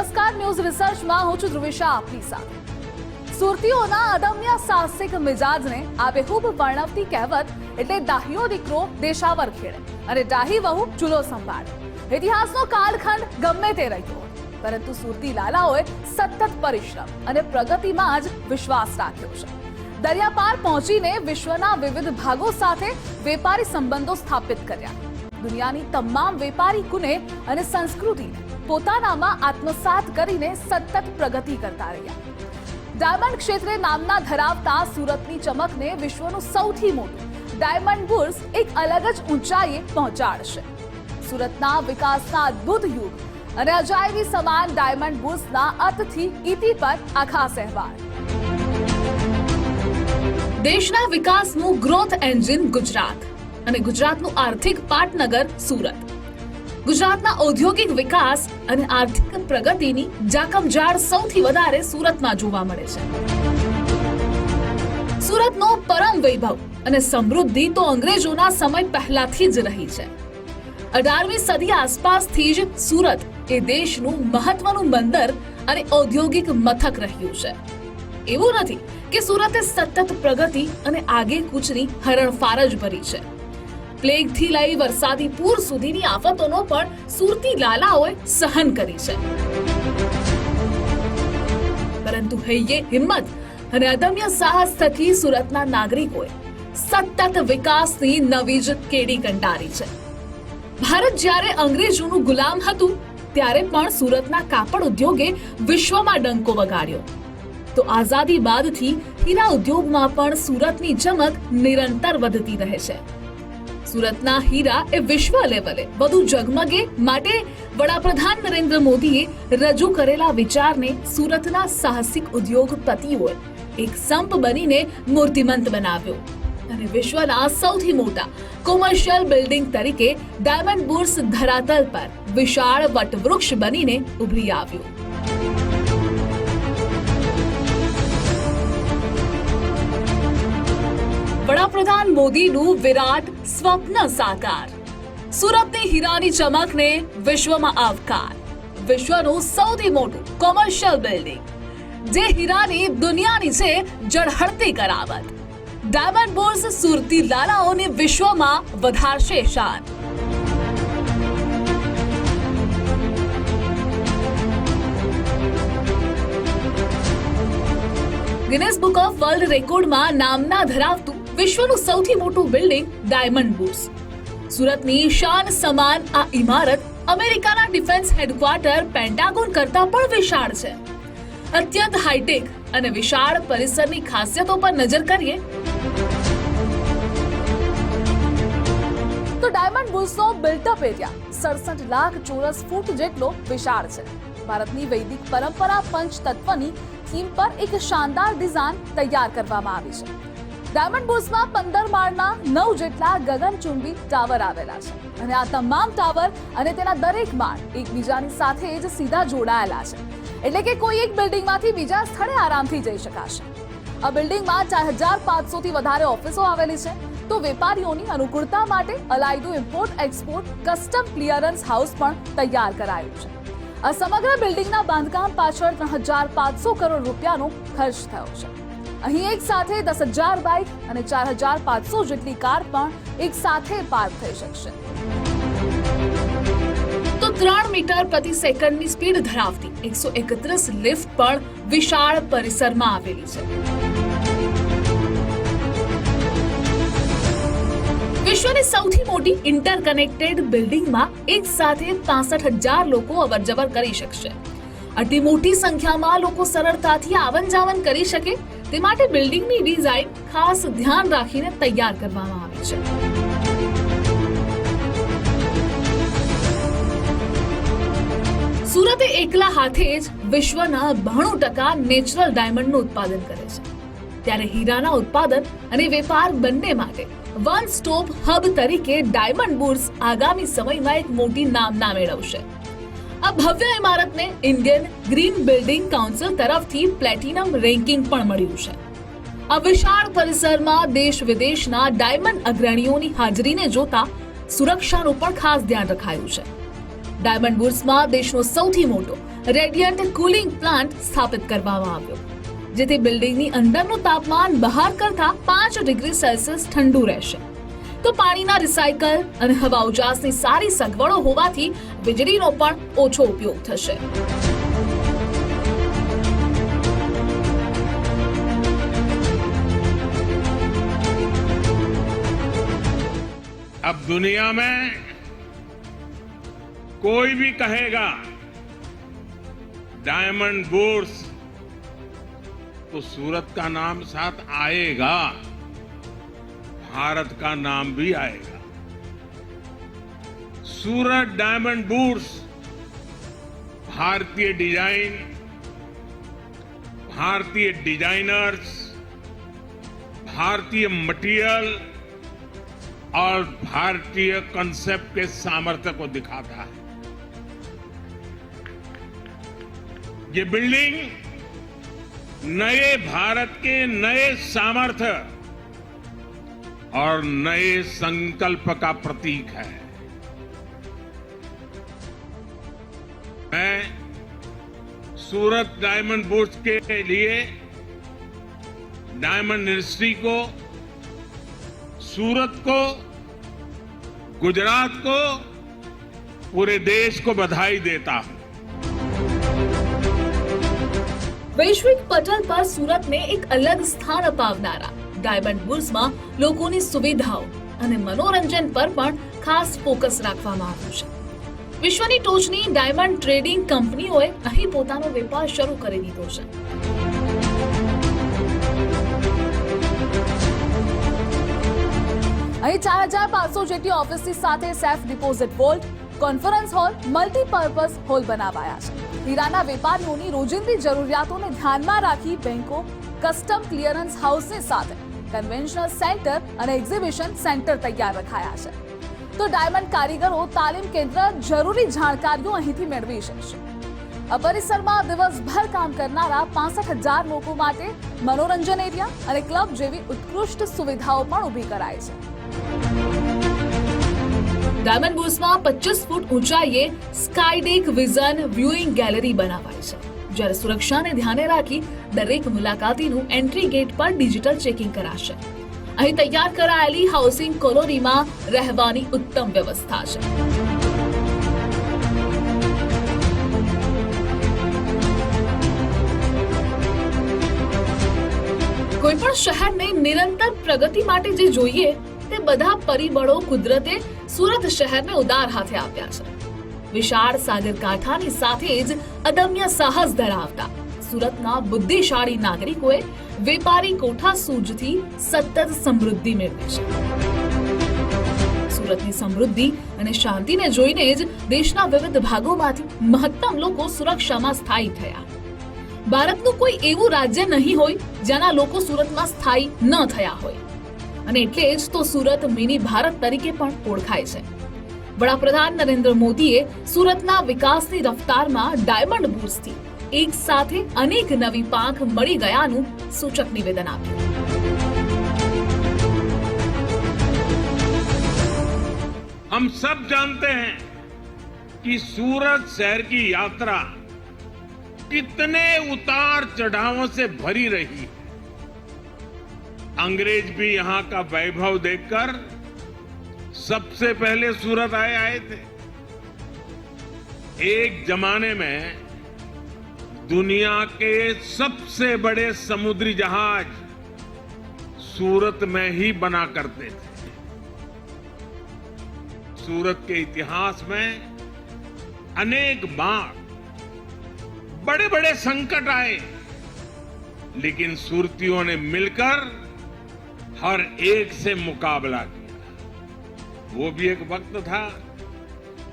નમસ્કાર, ન્યૂઝ રિસર્ચમાં હું છું ધ્રુવિશા, આપની સાથે. સુરતીઓના અદમ્ય સાહસિક મિજાજને આબેહૂબ વર્ણવતી કહેવત એટલે દાહીઓ દીકરો દેશાવર ખેડે અને દાહી વહુ ચૂલો સંભાળે. ઇતિહાસનો કાળખંડ ગમે તે રહ્યો પરંતુ સુરતી લાલાઓએ સતત પરિશ્રમ અને પ્રગતિમાં જ વિશ્વાસ રાખ્યો છે. દરિયા પાર પહોંચીને વિશ્વના વિવિધ ભાગો સાથે વેપારી સંબંધો સ્થાપિત કર્યા. દુનિયાની તમામ વેપારી કુને અને સંસ્કૃતિને પોતાનામાં આત્મસાત કરીને સતત પ્રગતિ કરતા રહ્યા. ડાયમંડ ક્ષેત્રે નામના ધરાવતા સુરતની ચમકને વિશ્વનું સૌથી મોટું ડાયમંડ બુર્સ એક અલગ જ ઊંચાઈએ પહોંચાડશે. સુરતના વિકાસના અદ્ભુત યુગ અને અજાયબી સમાન ડાયમંડ બુર્સના અતથી ઇતિ પર આખા સહેવાર દેશના વિકાસનું ગ્રોથ એન્જિન ગુજરાત અને ગુજરાતનું આર્થિક પાટનગર સુરત. ગુજરાતના ઔદ્યોગિક વિકાસ અને આર્થિક પ્રગતિની જાકમજાળ સૌથી વધારે સુરતમાં જોવા મળે છે. સુરતનો પરમ વૈભવ અને સમૃદ્ધિ તો અંગ્રેજોના સમય પહેલાથી જ રહી છે. અઢારમી સદી આસપાસથી જ સુરત એ દેશનું મહત્વનું બંદર અને ઔદ્યોગિક મથક રહ્યું છે. એવું નથી કે સુરતે સતત પ્રગતિ અને આગે કૂચની હરણફાર જ ભરી છે. પ્લેગથી લઈ વરસાદી પૂર સુધીની આફતોનો પણ સુરતી લાલાઓએ સહન કરી છે. પરંતુ હૈયે હિંમત અને અદમ્ય સાહસ થકી સુરતના નાગરિકોએ સતત વિકાસની નવી જ કેડી કંટારી છે. ભારત જ્યારે અંગ્રેજોનું ગુલામ હતું, ત્યારે પણ સુરતના કાપડ ઉદ્યોગે વિશ્વમાં ડંકો વગાડ્યો. તો આઝાદી બાદથી હીરા ઉદ્યોગમાં પણ સુરતની ચમક નિરંતર વધતી રહે છે. સુરતના હીરા એ વિશ્વ લેવલે વધુ ઝગમગે માટે વડાપ્રધાન નરેન્દ્ર મોદીએ રજૂ કરેલા વિચારને સુરતના સાહસિક ઉદ્યોગપતિઓએ એક સંપ બનીને મૂર્તિમંત બનાવ્યો. અને વિશ્વના સૌથી મોટા કોમર્શિયલ બિલ્ડિંગ તરીકે ડાયમંડ બુર્સ ધરાતલ પર વિશાળ વટવૃક્ષ બનીને ઉભરી આવ્યું. વડાપ્રધાન મોદીનું વિરાટ સ્વપ્ન સાકાર. સુરતની હીરાની ચમકને વિશ્વમાં આવકાર. વિશ્વનું સૌથી મોટું કોમર્શિયલ બિલ્ડિંગ જે હીરાની દુનિયાની છે જળહળતી કરાવત ડાયમંડ બોર્સ સુરતી લાલાઓને વિશ્વમાં વધારશે શાન. ગિનેસ બુક ઓફ વર્લ્ડ રેકોર્ડમાં નામના ધરાવતું વિશ્વનું સૌથી મોટું બિલ્ડિંગ ડાયમંડ બુટ્સ સુરતની શાન સમાન આ ઇમારત અમેરિકાના ડિફેન્સ હેડક્વાર્ટર પેન્ટાગોન કરતા પણ વિશાળ છે. અત્યંત હાઈટેક અને વિશાળ પરિસરની ખાસિયતો પર નજર કરીએ. તો ડાયમંડ બુલ્સનો બિલ્ટઅપ એરિયા સડસઠ લાખ ચોરસ ફૂટ જેટલો વિશાળ છે. ભારતની વૈદિક પરંપરા પંચ તત્વની થીમ પર એક શાનદાર ડિઝાઇન તૈયાર કરવામાં આવી છે. ડાયમંડ બુર્સમાં પંદર માળના નવ જેટલા ગગનચુંબી ટાવર આવેલા છે. અને આ તમામ ટાવર અને તેના દરેક માળ એકબીજાની સાથે જ સીધા જોડાયેલા છે. એટલે કે કોઈ એક બિલ્ડિંગમાંથી બીજા સ્થળે આરામથી જઈ શકાશે. આ બિલ્ડિંગમાં ચાર હજાર પાંચસોથી વધારે ઓફિસો આવેલી છે. તો વેપારીઓની અનુકૂળતા માટે અલાયદું import export custom clearance house પણ તૈયાર કરાયું છે. આ સમગ્ર બિલ્ડિંગના બાંધકામ પાછળ ત્રણ હજાર પાંચસો કરોડ રૂપિયાનો ખર્ચ થયો છે. અહીં એક સાથે દસ હજાર બાઇક અને ચાર હજાર પાંચસો જેટલી કાર પણ એક સાથે પાર્ક થઈ શકશે. તો ત્રણ મીટર પ્રતિ સેકન્ડની સ્પીડ ધરાવતી એકસો એકત્રીસ લિફ્ટ પણ વિશાળ પરિસરમાં આવેલી છે. વિશ્વની સૌથી મોટી ઇન્ટરકનેક્ટેડ બિલ્ડિંગમાં એક સાથે પાસઠ હજાર લોકો અવરજવર કરી શકશે. આટલી મોટી સંખ્યામાં લોકો સરળતાથી આવન જાવન કરી શકે તે માટે બિલ્ડિંગની ડિઝાઇન ખાસ ધ્યાન રાખીને તૈયાર કરવામાં આવી છે. સુરતે એકલા હાથે જ વિશ્વના બાણું ટકા નેચરલ ડાયમંડનું ઉત્પાદન કરે છે. ત્યારે હીરાના ઉત્પાદન અને વેપાર બંને માટે વન સ્ટોપ હબ તરીકે ડાયમંડ બુર્સ આગામી સમયમાં એક મોટી નામના મેળવશે. આ ભવ્ય ઇમારતને ઇન્ડિયન ગ્રીન બિલ્ડિંગ કાઉન્સિલ તરફથી પ્લેટિનમ રેન્કિંગ પણ મળ્યું છે. આ વિશાળ પરિસરમાં દેશ વિદેશના ડાયમંડ અગ્રણીઓની હાજરીને જોતા સુરક્ષાનું પણ ખાસ ધ્યાન રખાયું છે. ડાયમંડ બુર્સમાં દેશનો સૌથી મોટો રેડિયન્ટ કુલિંગ પ્લાન્ટ સ્થાપિત કરવામાં આવ્યો, જેથી બિલ્ડિંગની અંદરનું તાપમાન બહાર કરતા પાંચ ડિગ્રી સેલ્સિયસ ઠંડુ રહેશે. તો પાણીના રિસાયકલ અને હવા ઉજાસની સારી સગવડો હોવાથી વીજળીનો પણ ઓછો ઉપયોગ થશે अब दुनिया में कोई भी कहेगा डायमंड बुर्स तो सूरत का नाम साथ आएगा भारत का नाम भी आएगा। सूरत डायमंड बुर्स भारतीय डिज़ाइन भारतीय डिजाइनर्स भारतीय मटेरियल और भारतीय कंसेप्ट के सामर्थ्य को दिखाता है। ये बिल्डिंग नए भारत के नए सामर्थ्य और नए संकल्प का प्रतीक है। मैं सूरत डायमंड बोर्ड के लिए डायमंड इंडस्ट्री को, सूरत को, गुजरात को, पूरे देश को बधाई देता हूँ। वैश्विक पटल पर सूरत ने एक अलग स्थान अपावनारा ડાયમંડ બુલ્સમાં લોકોની સુવિધાઓ અને મનોરંજન પર પણ ખાસ ફોકસ રાખવામાં આવ્યું છે. વિશ્વની ટોચની ડાયમંડ ટ્રેડિંગ કંપનીઓએ અહીં પોતાનો વેપાર શરૂ કરી દીધો છે. અહીં ચાર હજાર પાંચસો જેટલી ઓફિસની સાથે safe deposit vault conference hall, multipurpose hall બનાવાયા છે. હીરાના વેપારીઓની રોજિંદી જરૂરિયાતોને ધ્યાનમાં રાખી બેંકો, કસ્ટમ ક્લિયરન્સ હાઉસની સાથે કન્વેન્શનલ સેન્ટર અને એક્ઝિબિશન સેન્ટર તૈયાર રખાયા છે. તો ડાયમંડ કારીગરો, તાલીમ કેન્દ્ર જરૂરી જાણકારીઓ અહીંથી મેળવી શકશે. આ પરિસરમાં દિવસભર કામ કરનારા પાસઠ હજાર લોકો માટે મનોરંજન એરિયા અને ક્લબ જેવી ઉત્કૃષ્ટ સુવિધાઓ પણ ઊભી કરાય છે. ડાયમંડ બુર્સમાં પચીસ ફૂટ ઊંચાઈએ સ્કાયડેક વિઝન વ્યુઇંગ ગેલેરી બનાવાય છે. જ્યારે સુરક્ષાને ધ્યાને રાખી દરેક મુલાકાતીનું એન્ટ્રી ગેટ પર ડિજિટલ ચેકિંગ કરાશે. અહીં તૈયાર કરાયેલી હાઉસિંગ કોલોનીમાં રહેવાની ઉત્તમ વ્યવસ્થા છે. કોઈપણ શહેરને નિરંતર પ્રગતિ માટે જે જોઈએ, તે બધા પરિબળો કુદરતે સુરત શહેરને ઉદાર હાથે આપ્યા છે. વિશાળ સાગરકાંઠાની સાથે જ અદમ્ય સાહસ ધરાવતા સુરતના બુદ્ધિશાળી નાગરિકોએ વેપારી કોઠા સૂજથી સતત સમૃદ્ધિ મેળવી છે. સુરતની સમૃદ્ધિ અને શાંતિને જોઈને જ દેશના વિવિધ ભાગોમાંથી મહત્તમ લોકો સુરક્ષામાં સ્થાયી થયા. ભારતનું કોઈ એવું રાજ્ય નહીં હોય જ્યાંના લોકો સુરતમાં સ્થાયી ન થયા હોય. અને એટલે જ તો સુરત મિની ભારત તરીકે પણ ઓળખાય છે. વડાપ્રધાન નરેન્દ્ર મોદીએ સુરતના વિકાસની રફતારમાં ડાયમંડ બુર્સથી એક સાથે અનેક નવી પાંખ મળી ગયાનું સૂચક નિવેદન આપ્યું हम सब जानते हैं कि सूरत शहर की यात्रा कितने उतार चढ़ावों से भरी रही है अंग्रेज भी यहां का वैभव देखकर सबसे पहले सूरत आए आए थे। एक जमाने में दुनिया के सबसे बड़े समुद्री जहाज़ सूरत में ही बना करते थे। सूरत के इतिहास में अनेक बार बड़े बड़े संकट आए, लेकिन सूरतियों ने मिलकर हर एक से मुकाबला किया। वो भी एक वक्त था।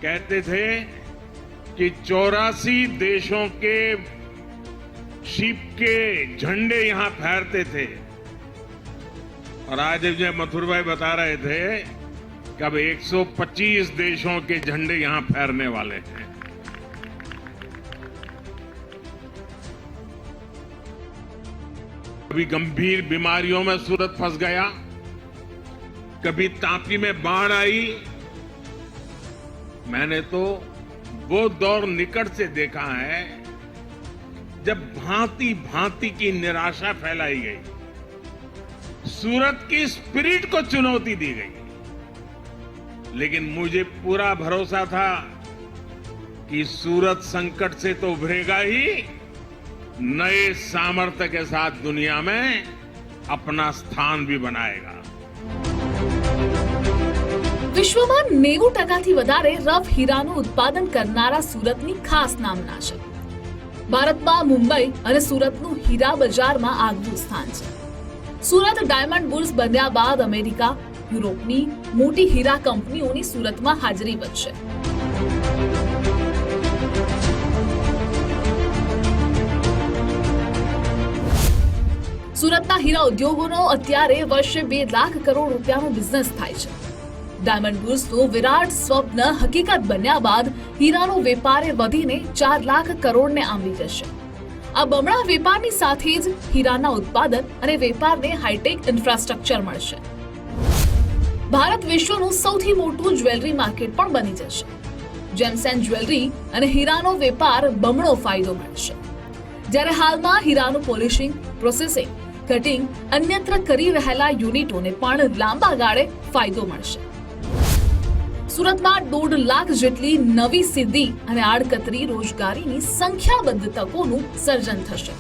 कहते थे कि चौरासी देशों के शिप के झंडे यहाँ फहरते थे। और आज जो मथुर भाई बता रहे थे कि अब 125 देशों के झंडे यहाँ फहरने वाले हैं। कभी गंभीर बीमारियों में सूरत फंस गया। कभी तापी में बाढ़ आई, मैंने तो वो दौर निकट से देखा है, जब भांति भांति की निराशा फैलाई गई। सूरत की स्पिरिट को चुनौती दी गई। लेकिन मुझे पूरा भरोसा था कि सूरत संकट से तो उभरेगा ही, नए सामर्थ्य के साथ दुनिया में अपना स्थान भी बनाएगा। વિશ્વમાં નેવું ટકાથી વધારે રફ હીરાનું ઉત્પાદન કરનારા સુરતની ખાસ નામના છે. ભારતમાં મુંબઈ અને સુરતનું હીરા બજારમાં આગવું સ્થાન છે. સુરત ડાયમંડ બુલ્સ બન્યા બાદ અમેરિકા, યુરોપની મોટી હીરા કંપનીઓની સુરતમાં હાજરી વધશે. સુરતના હીરા ઉદ્યોગોનો અત્યારે વર્ષે બે લાખ કરોડ રૂપિયાનો બિઝનેસ થાય છે. ડાયમંડ બુલ્સનું વિરાટ સ્વપ્ન હકીકત બન્યા બાદ હીરાનો વેપારે વધીને ચાર લાખ કરોડને આંબી જશે. આ બમણા વેપારની સાથે જ હીરાના ઉત્પાદન અને વેપારને હાઈટેક ઇન્ફ્રાસ્ટ્રક્ચર મળશે. ભારત વિશ્વનું સૌથી મોટું જ્વેલરી માર્કેટ પણ બની જશે. જેમ્સ એન્ડ જ્વેલરી અને હીરાનો વેપાર બમણો ફાયદો મળશે. જ્યારે હાલમાં હીરાનું પોલિશિંગ પ્રોસેસિંગ કટિંગ અન્યત્ર કરી રહેલા યુનિટોને પણ લાંબા ગાળે ફાયદો મળશે. સુરતમાં દોઢ લાખ જેટલી નવી સિદ્ધિ અને આડકતરી રોજગારીની સંખ્યાબંધ તકોનું સર્જન થશે.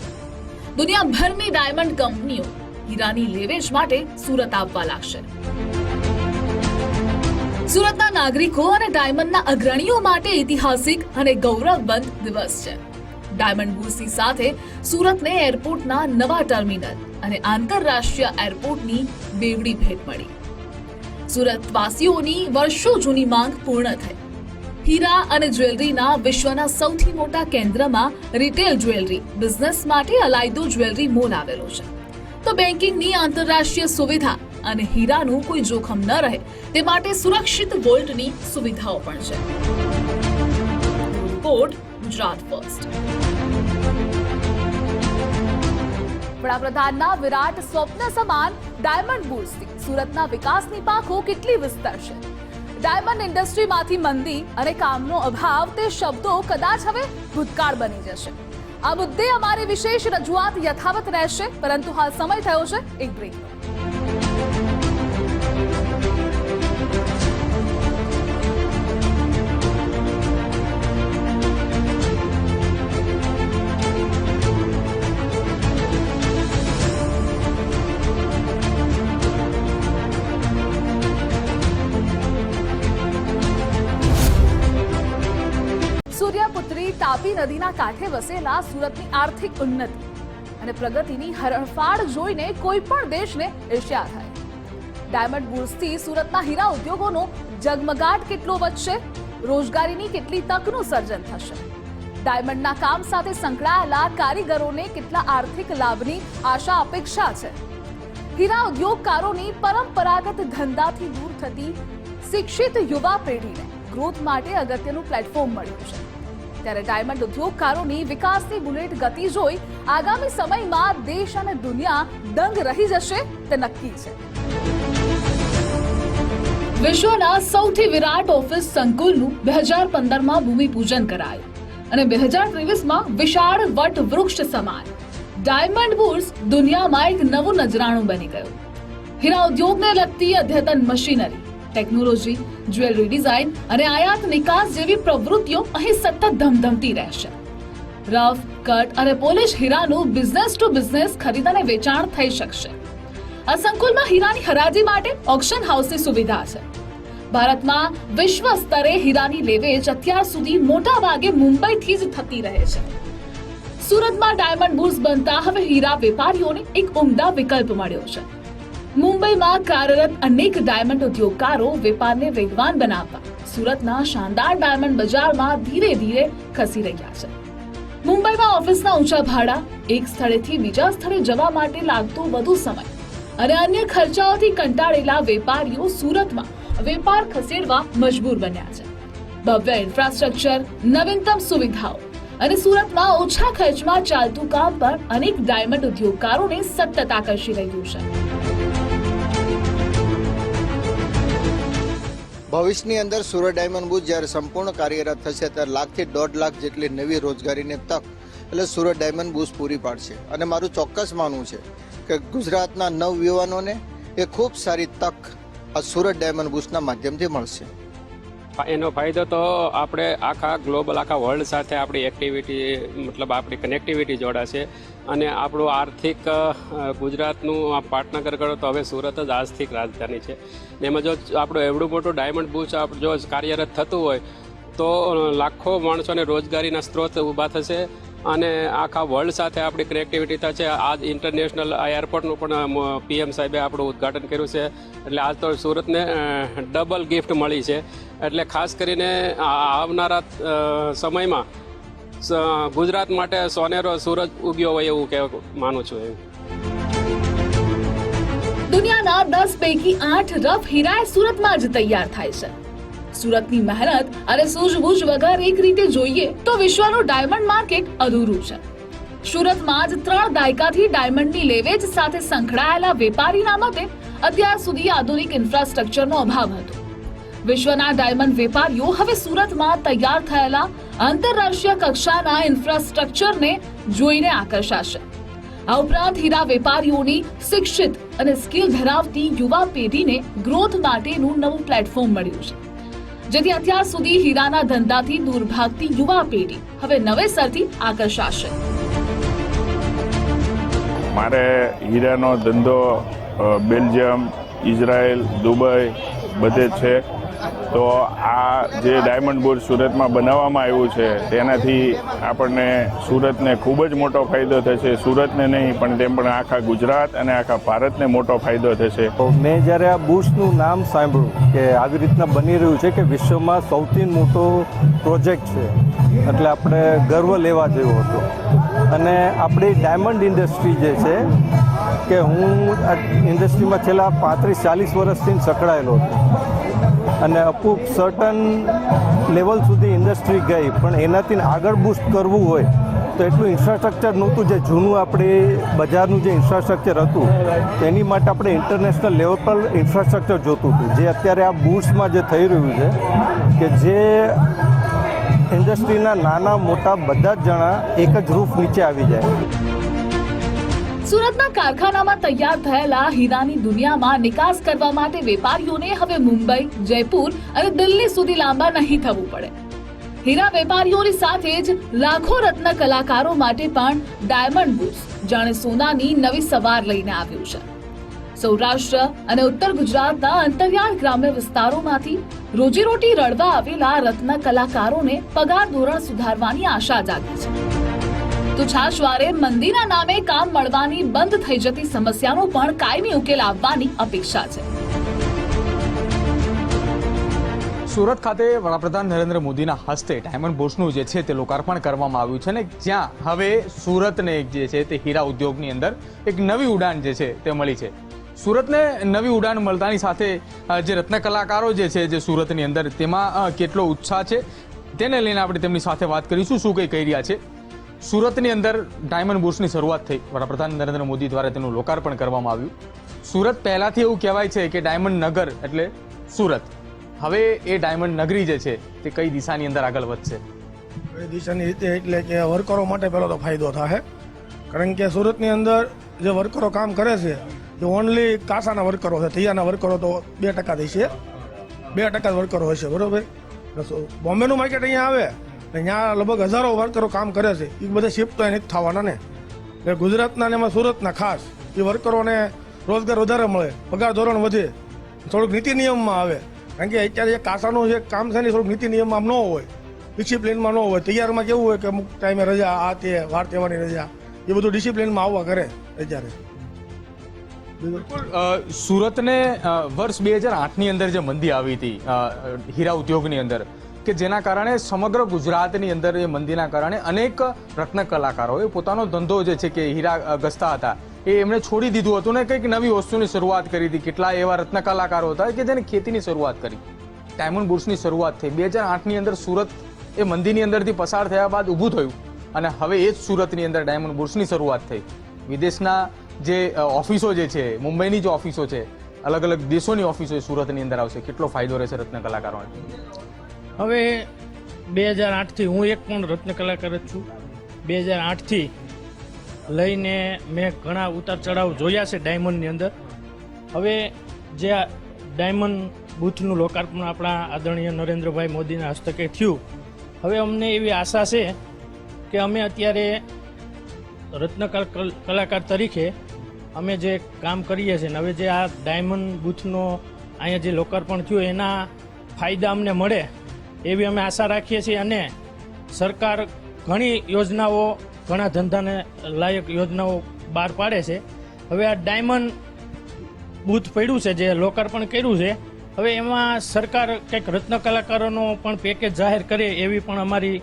દુનિયાભરની ડાયમંડ કંપનીઓ હીરાની લેવેચ માટે સુરત આવવા લાગશે. સુરતના નાગરિકો અને ડાયમંડના અગ્રણીઓ માટે ઐતિહાસિક અને ગૌરવબંધ દિવસ છે. ડાયમંડ બુસી સાથે સુરતને એરપોર્ટના નવા ટર્મિનલ અને આંતરરાષ્ટ્રીય એરપોર્ટની બેવડી ભેટ મળી. સુરતવાસીઓની વર્ષો જૂની માંગ પૂર્ણ થઈ. હીરા અને જ્વેલરીના વિશ્વના સૌથી મોટા કેન્દ્રમાં રિટેલ જ્વેલરી બિઝનેસ માટે અલાયદો જ્વેલરી મોલ આવેલો છે. તો બેન્કિંગની આંતરરાષ્ટ્રીય સુવિધા અને હીરાનું કોઈ જોખમ ન રહે, તે માટે સુરક્ષિત વોલ્ટની સુવિધાઓ પણ છે. રિપોર્ટ ગુજરાત ફર્સ્ટ વડાપ્રધાનના વિરાટ સ્વપ્ન સમાન ડાયમંડ બુલ્સથી. સુરતના વિકાસની પાંખો કેટલી વિસ્તરશે ડાયમંડ ઇન્ડસ્ટ્રીમાંથી મંદી અને કામનો અભાવ તે શબ્દો કદાચ હવે ભૂતકાળ બની જશે. આ મુદ્દે અમારી વિશેષ રજૂઆત યથાવત રહેશે, પરંતુ હાલ સમય થયો છે એક બ્રેકનો નદીના કાંઠે વસેલા સુરતની આર્થિક ઉન્નતિ અને પ્રગતિની હરણફાળ જોઈને કોઈ પણ દેશને ઈર્ષ્યા થાય. ડાયમંડ બુલ્સથી સુરતના હીરા ઉદ્યોગોનો જગમગાટ કેટલો વધશે? રોજગારીની કેટલી તકનું સર્જન થશે? ડાયમંડના કામ સાથે સંકળાયેલા કારીગરોને કેટલા આર્થિક લાભની આશા અપેક્ષા છે? હીરા ઉદ્યોગકારોની પરંપરાગત ધંધાથી દૂર થતી શિક્ષિત યુવા પેઢીને ગ્રોથ માટે અગત્યનું પ્લેટફોર્મ મળ્યું છે. ત્યારે ડાયમંડ ઉદ્યોગકારોની વિકાસની બુલેટ ગતિ જોઈ આગામી સમયમાં દેશ અને દુનિયા દંગ રહી જશે તે નક્કી છે. વિશ્વના સૌથી વિરાટ ઓફિસ સંકુલનું બે હજાર પંદરમાં ભૂમિપૂજન કરાયું અને બે હજાર ત્રેવીસમાં વિશાળ વટ વૃક્ષ સમાન ડાયમંડ બુર્સ દુનિયામાં એક નવું નજરાણું બની ગયું. હીરા ઉદ્યોગને લગતી અદ્યતન મશીનરી ટેકનોલોજી, જ્વેલરી ડિઝાઇન અને આયાત નિકાસ જેવી પ્રવૃત્તિઓ અહીં સતત ધમધમતી રહેશે. રફ, કટ અને પોલિશ હીરાનું બિઝનેસ ટુ બિઝનેસ ખરીદ અને વેચાણ થઈ શકશે. આ સંકુલમાં હીરાની હરાજી માટે ઓક્શન હાઉસની સુવિધા છે. ભારતમાં વિશ્વ સ્તરે હીરાની લેવેચ અત્યાર સુધી મોટા ભાગે મુંબઈથી જ થતી રહે છે. સુરતમાં ડાયમંડ બુલ્સ બનતા હવે હીરા વેપારીઓને એક ઉમદા વિકલ્પ મળ્યો છે. મુંબઈમાં કાર્યરત અનેક ડાયમંડ ઉદ્યોગકારો વેપારને વેગવાન બનાવવા. સુરતના શાનદાર ડાયમંડ બજારમાં ધીરે ધીરે ખસી રહ્યા છે. મુંબઈમાં ઓફિસના ઊંચા ભાડા, એક સ્થળેથી બીજા સ્થળે જવા માટે લાગતો વધુ સમય અને અન્ય ખર્ચાઓથી કંટાળેલા વેપારીઓ સુરતમાં વેપાર ખસેડવા મજબૂર બન્યા છે. ભવ્ય ઇન્ફ્રાસ્ટ્રક્ચર નવીનતમ સુવિધાઓ અને સુરતમાં ઓછા ખર્ચમાં ચાલતું કામ પર અનેક ડાયમંડ ઉદ્યોગકારોને સતત આકર્ષી રહ્યું છે. ભવિષ્યની અંદર સુરત ડાયમંડ બુથ જ્યારે સંપૂર્ણ કાર્યરત થશે ત્યારે લાખથી દોઢ લાખ જેટલી નવી રોજગારીની તક એટલે સુરત ડાયમંડ બુથ પૂરી પાડશે. અને મારું ચોક્કસ માનવું છે કે ગુજરાતના નવ યુવાનોને એ ખૂબ સારી તક આ સુરત ડાયમંડ બુથના માધ્યમથી મળશે. એનો ફાયદો તો આપણે આખા ગ્લોબલ, આખા વર્લ્ડ સાથે આપણી એક્ટિવિટી મતલબ આપણી કનેક્ટિવિટી જોડાશે. અને આપણું આર્થિક ગુજરાતનું આ પાટનગર ગણો તો હવે સુરત જ આર્થિક રાજધાની છે. એમાં જો આપણું એવડું મોટું ડાયમંડ બુચ જો કાર્યરત થતું હોય, તો લાખો માણસોને રોજગારીના સ્ત્રોત ઊભા થશે અને આખા વર્લ્ડ સાથે આપણી કનેક્ટિવિટી થશે. આજ ઇન્ટરનેશનલ એરપોર્ટનું પણ પીએમ સાહેબે આપણું ઉદ્ઘાટન કર્યું છે. એટલે આજ તો સુરતને ડબલ ગિફ્ટ મળી છે. એટલે ખાસ કરીને આવનારા સમયમાં ગુજરાત માટે સોનેરો સૂરજ ઉગ્યો હોય એવું કે માનું છું એમ. દુનિયાના દસ પૈકી આઠ રફ હીરા સુરતમાં જ તૈયાર થાય છે. સુરતની મહેનત અને સૂઝબૂઝ વગર એક રીતે જોઈએ તો વિશ્વનું ડાયમંડ માર્કેટ અધૂરું છે. સુરતમાં જ ત્રણ દાયકાથી ડાયમંડની લેવેચ સાથે સંકળાયેલા વેપારીના મતે અત્યાર સુધી આધુનિક ઇન્ફ્રાસ્ટ્રક્ચરનો અભાવ હતો. વિશ્વના ડાયમંડ વેપારીઓ હવે સુરતમાં તૈયાર થયેલા આંતરરાષ્ટ્રીય કક્ષાના ઇન્ફ્રાસ્ટ્રક્ચરને જોઈને આકર્ષાશે. આ ઉપરાંત હીરા વેપારીઓની શિક્ષિત અને સ્કિલ ધરાવતી યુવા પેઢીને ગ્રોથ માટેનું નવું પ્લેટફોર્મ મળ્યું છે. જેથી અત્યાર સુધી હીરાના ધંધાથી દૂર ભાગતી યુવા પેઢી હવે નવેસરથી આકર્ષાશે. મારે હીરાનો ધંધો બેલ્જિયમ, ઇઝરાયલ, દુબઈ બધે છે. તો આ જે ડાયમંડ બોર્ડ સુરતમાં બનાવવામાં આવ્યું છે, તેનાથી આપણને સુરતને ખૂબ જ મોટો ફાયદો થશે. સુરતને નહીં, પણ તેમ પણ આખા ગુજરાત અને આખા ભારતને મોટો ફાયદો થશે. મેં જ્યારે આ બુશનું નામ સાંભળ્યું કે આવી રીતના બની રહ્યું છે કે વિશ્વમાં સૌથી મોટો પ્રોજેક્ટ છે, એટલે આપણે ગર્વ લેવા જેવો હતો. અને આપણી ડાયમંડ ઇન્ડસ્ટ્રી જે છે, કે હું ઇન્ડસ્ટ્રીમાં છેલ્લા પાંત્રીસ ચાલીસ વર્ષથી સંકળાયેલો હતો અને અપૂપ સર્ટન લેવલ સુધી ઇન્ડસ્ટ્રી ગઈ, પણ એનાથી આગળ બુસ્ટ કરવું હોય, તો એટલું ઇન્ફ્રાસ્ટ્રક્ચર નહોતું જે જૂનું આપણે બજારનું જે ઇન્ફ્રાસ્ટ્રક્ચર હતું, તેની માટે આપણે ઇન્ટરનેશનલ લેવલ પર ઇન્ફ્રાસ્ટ્રક્ચર જોતું હતું. જે અત્યારે આ બુસ્ટમાં જે થઈ રહ્યું છે, કે જે ઇન્ડસ્ટ્રીના નાના મોટા બધા જ જણા એક જ રૂફ નીચે આવી જાય. સુરતના કારખાનામાં તૈયાર થયેલા હીરાની દુનિયામાં નિકાસ કરવા માટે વેપારીઓને હવે મુંબઈ, જયપુર અને દિલ્હી સુધી લાંબા નહીં થવું પડે. હીરા વેપારીઓની સાથે જ લાખો રત્ન કલાકારો માટે પણ ડાયમંડ બુટ્સ, જાણે સોનાની નવી સવાર લઈને આવ્યું છે. સૌરાષ્ટ્ર અને ઉત્તર ગુજરાતના અંતરિયાળ ગ્રામ્ય વિસ્તારોમાંથી રોજીરોટી રળવા આવેલા રત્ન કલાકારોને પગાર ધોરણ સુધારવાની આશા જાગી છે. તો છાશવારે મંદીના નામે કામ મળવાની બંધ થઈ જતી સમસ્યાનો પણ કાયમી ઉકેલ આવવાની અપેક્ષા છે. સુરત ખાતે વડાપ્રધાન નરેન્દ્ર મોદીના હસ્તે ડાયમંડ બોર્સનું જે છે તે લોકાર્પણ કરવામાં આવ્યું છે ને જ્યાં હવે સુરતને એક જે છે તે હીરા ઉદ્યોગની અંદર એક નવી ઉડાન જે છે તે મળી છે. સુરતને નવી ઉડાન મળતાની સાથે જે રત્ન કલાકારો જે છે જે સુરતની અંદર તેમાં કેટલો ઉત્સાહ છે તેને લઈને આપણે તેમની સાથે વાત કરીશું. શું કંઈ કહી રહ્યા છે? સુરતની અંદર ડાયમંડ બુર્સની શરૂઆત થઈ. વડાપ્રધાન નરેન્દ્ર મોદી દ્વારા તેનું લોકાર્પણ કરવામાં આવ્યું. સુરત પહેલાથી એવું કહેવાય છે કે ડાયમંડ નગર એટલે સુરત. હવે એ ડાયમંડ નગરી જે છે, તે કઈ દિશાની અંદર આગળ વધશે? એ દિશાની રીતે? એટલે કે વર્કરો માટે પહેલો તો ફાયદો થાય કારણ કે સુરતની અંદર જે વર્કરો કામ કરે છે, એ ઓનલી કાસાના વર્કરો છે તૈયારના વર્કરો તો બે ટકાથી છે. બે ટકા વર્કરો વર્કરો હશે બરોબર? બોમ્બેનું માર્કેટ અહીંયા આવે? ત્યાં લગભગ હજારો વર્કરો કામ કરે છે. એ બધા શિફ્ટ તો જ થવાના ને. એટલે ગુજરાતના ને એમાં સુરતના ખાસ એ વર્કરોને રોજગાર વધારે મળે, પગાર ધોરણ વધે. થોડુંક નીતિ નિયમમાં આવે. કારણ કે અત્યારે જે કાસાનું જે કામ છે ને થોડુંક નીતિ નિયમમાં ન હોય ડિસિપ્લિનમાં ન હોય. તૈયારમાં કેવું હોય કે અમુક ટાઈમે રજા, આ તે, વાર તહેવારની રજા, એ બધું ડિસિપ્લિનમાં આવવા કરે અત્યારે. સુરતને વર્ષ બે હજાર આઠની અંદર જે મંદી આવી હતી હીરા ઉદ્યોગની અંદર કે જેના કારણે સમગ્ર ગુજરાતની અંદર એ મંદીના કારણે અનેક રત્ન કલાકારોએ પોતાનો ધંધો જે છે કે હીરા ઘસતા હતા, એ એમણે છોડી દીધું હતું ને કંઈક નવી વસ્તુની શરૂઆત કરી હતી. કેટલા એવા રત્ન કલાકારો હતા કે જેને ખેતીની શરૂઆત કરી. ડાયમંડ બુર્સની શરૂઆત થઈ. બે હજાર આઠની અંદર સુરત એ મંદીની અંદરથી પસાર થયા બાદ ઊભું થયું અને હવે એ જ સુરતની અંદર ડાયમંડ બુર્સની શરૂઆત થઈ. વિદેશના જે ઓફિસો જે છે, મુંબઈની જે ઓફિસો છે, અલગ અલગ દેશોની ઓફિસો સુરતની અંદર આવશે. કેટલો ફાયદો રહેશે રત્ન કલાકારોને? હવે બે હજાર આઠથી હું એક પણ રત્ન કલાકાર જ છું. બે હજાર આઠથી લઈને મેં ઘણા ઉતાર ચઢાવ જોયા છે ડાયમંડની અંદર. હવે જે આ ડાયમંડ બૂથનું લોકાર્પણ આપણા આદરણીય નરેન્દ્રભાઈ મોદીના હસ્તકે થયું, હવે અમને એવી આશા છે કે અમે અત્યારે રત્ન કલ- કલ- કલાકાર તરીકે અમે જે કામ કરીએ છીએ ને હવે જે આ ડાયમંડ બૂથનો અહીંયા જે લોકાર્પણ થયું એના ફાયદા અમને મળે. એવી અમે આશા રાખીએ છીએ અને સરકાર ઘણી યોજનાઓ, ઘણા ધંધાને લાયક યોજનાઓ બહાર પાડે છે. હવે આ ડાયમંડ બૂથ પડ્યું છે, જે લોકાર્પણ કર્યું છે, હવે એમાં સરકાર કંઈક રત્ન કલાકારોનો પણ પેકેજ જાહેર કરે એવી પણ અમારી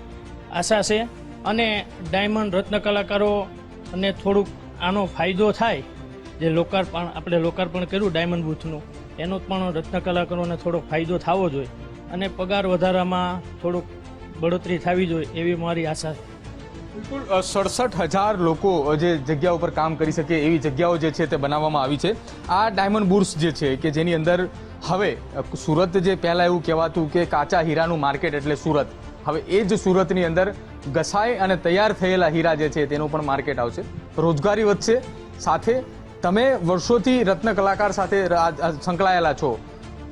આશા છે. અને ડાયમંડ રત્ન કલાકારો અને થોડુંક આનો ફાયદો થાય, જે લોકાર્પણ, આપણે લોકાર્પણ કર્યું ડાયમંડ બૂથનું, એનો પણ રત્ન કલાકારોને થોડો ફાયદો થવો જોઈએ. અને પગાર વધારામાં થોડુંક બઢોતરી થવી જોઈએ એવી મારી આશા બિલકુલ સડસઠ હજાર લોકો જે જગ્યા ઉપર કામ કરી શકે એવી જગ્યાઓ જે છે તે બનાવવામાં આવી છે. આ ડાયમંડ બુર્સ જે છે કે જેની અંદર હવે સુરત જે પહેલાં એવું કહેવાતું કે કાચા હીરાનું માર્કેટ એટલે સુરત. હવે એ જ સુરતની અંદર ઘસાય અને તૈયાર થયેલા હીરા જે છે તેનું પણ માર્કેટ આવશે. રોજગારી વધશે. સાથે તમે વર્ષોથી રત્ન કલાકાર સાથે સંકળાયેલા છો.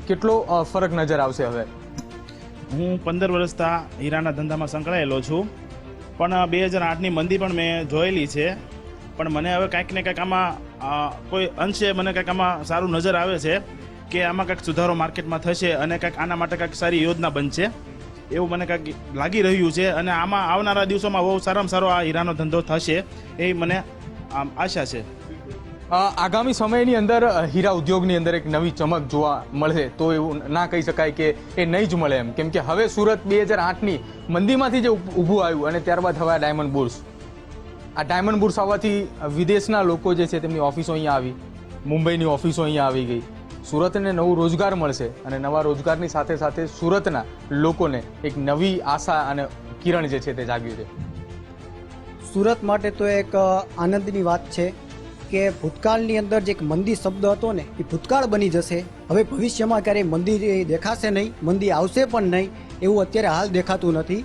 કેટલો ફરક નજર આવશે હવે? હું પંદર વર્ષથી હીરાના ધંધામાં સંકળાયેલો છું. પણ બે હજાર આઠની મંદી પણ મેં જોયેલી છે. પણ મને હવે કાંઈક ને કાંઈક આમાં કોઈ અંશે મને કાંઈક આમાં સારું નજર આવે છે કે આમાં કાંઈક સુધારો માર્કેટમાં થશે અને કાંઈક આના માટે કાંઈક સારી યોજના બનશે. એવું મને કાંઈક લાગી રહ્યું છે અને આમાં આવનારા દિવસોમાં બહુ સારામાં સારો આ હીરાનો ધંધો થશે એવી મને, આમ, આશા છે. આગામી સમયની અંદર હીરા ઉદ્યોગની અંદર એક નવી ચમક જોવા મળશે. તો એવું ના કહી શકાય કે એ નહીં જ મળે એમ. કેમ કે હવે સુરત બે હજાર આઠની મંદીમાંથી જે ઊભું આવ્યું અને ત્યારબાદ હવે આ ડાયમંડ બુર્સ. આ ડાયમંડ બુર્સ આવવાથી વિદેશના લોકો જે છે તેમની ઓફિસો અહીંયા આવી, મુંબઈની ઓફિસો અહીંયા આવી ગઈ. સુરતને નવું રોજગાર મળશે અને નવા રોજગારની સાથે સાથે સુરતના લોકોને એક નવી આશા અને કિરણ જે છે તે જાગ્યું છે. સુરત માટે તો એક આનંદની વાત છે. કે ભૂતકાળની અંદર જે એક મંદી શબ્દ હતો ને, એ ભૂતકાળ બની જશે. હવે ભવિષ્યમાં ક્યારેય મંદી દેખાશે નહીં, મંદી આવશે પણ નહીં, એવું અત્યારે હાલ દેખાતું નથી.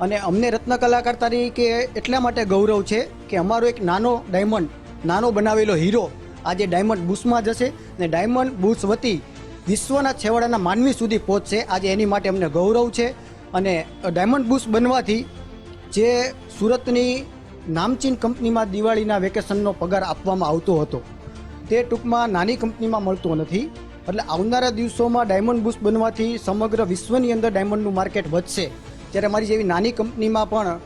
અને અમને રત્ન કલાકાર તરીકે એટલા માટે ગૌરવ છે કે અમારો એક નાનો ડાયમંડ, નાનો બનાવેલો હીરો આજે ડાયમંડ બુશમાં જશે ને ડાયમંડ બુશ વતી વિશ્વના છેવાડાના માનવી સુધી પહોંચશે. આજે એની માટે અમને ગૌરવ છે. અને ડાયમંડ બુશ બનવાથી જે સુરતની નામચીન કંપનીમાં દિવાળીના વેકેશનનો પગાર આપવામાં આવતો હતો. તે ટૂંકમાં નાની કંપનીમાં મળતો નથી, એટલે આવનારા દિવસોમાં ડાયમંડ બુશ બનવાથી સમગ્ર વિશ્વની અંદર ડાયમંડનું માર્કેટ વધશે. ત્યારે મારી જેવી નાની કંપનીમાં પણ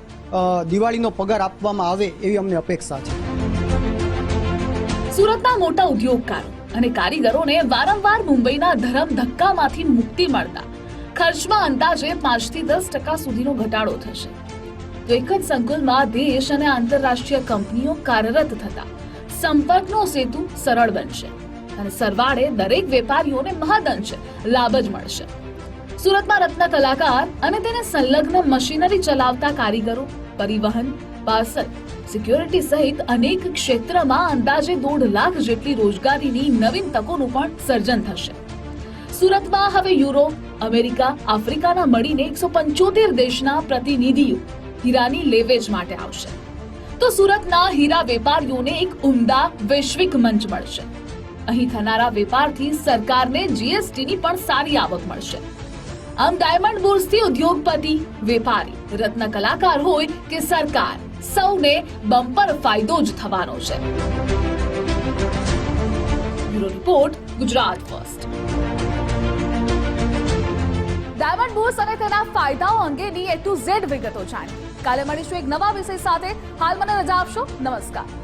દિવાળીનો પગાર આપવામાં આવે એવી અમને અપેક્ષા છે. સુરતના મોટા ઉદ્યોગકારો અને કારીગરોને વારંવાર મુંબઈના ધરમ ધક્કામાંથી મુક્તિ મળતા. ખર્ચમાં અંદાજે પાંચથી દસ ટકા સુધીનો ઘટાડો થશે. જ સંકુલમાં દેશ અને આંતરરાષ્ટ્રીય કંપનીઓ કાર્યરત થતા. સંપર્કનો સેતુ સરળ બનશે અને સરવાળે દરેક વેપારીઓને મહદઅંશે લાભ જ મળશે. સુરતમાં રત્ન કલાકાર અને તેને સંલગ્ન મશીનરી ચલાવતા કારીગરો, પરિવહન, પાર્સલ, સિક્યોરિટી સહિત અનેક ક્ષેત્રમાં અંદાજે દોઢ લાખ જેટલી રોજગારીની નવીન તકોનું પણ સર્જન થશે. સુરતમાં હવે યુરોપ, અમેરિકા, આફ્રિકાના મળીને એકસો પંચોતેર દેશના પ્રતિનિધિઓ હીરાની લેવેચ માટે આવશે. તો સુરતના હીરા વેપારીઓને એક ઉમદા વૈશ્વિક મંચ મળશે. અહીં થનારા વેપારથી સરકારને જીએસટીની પણ સારી આવક મળશે. આમ ડાયમંડ બુર્સથી ઉદ્યોગપતિ, વેપારી, રત્ન કલાકાર હોય કે સરકાર, સૌને બમ્પર ફાયદો જ થવાનો છે. Bureau report, Gujarat first. Diamond bourse અને તેના ફાયદાઓ અંગેની એ ટુ ઝેડ વિગતો જાણી કાલે મળીશું એક નવા વિષય સાથે. હાલ મને રજા આપશો. નમસ્કાર.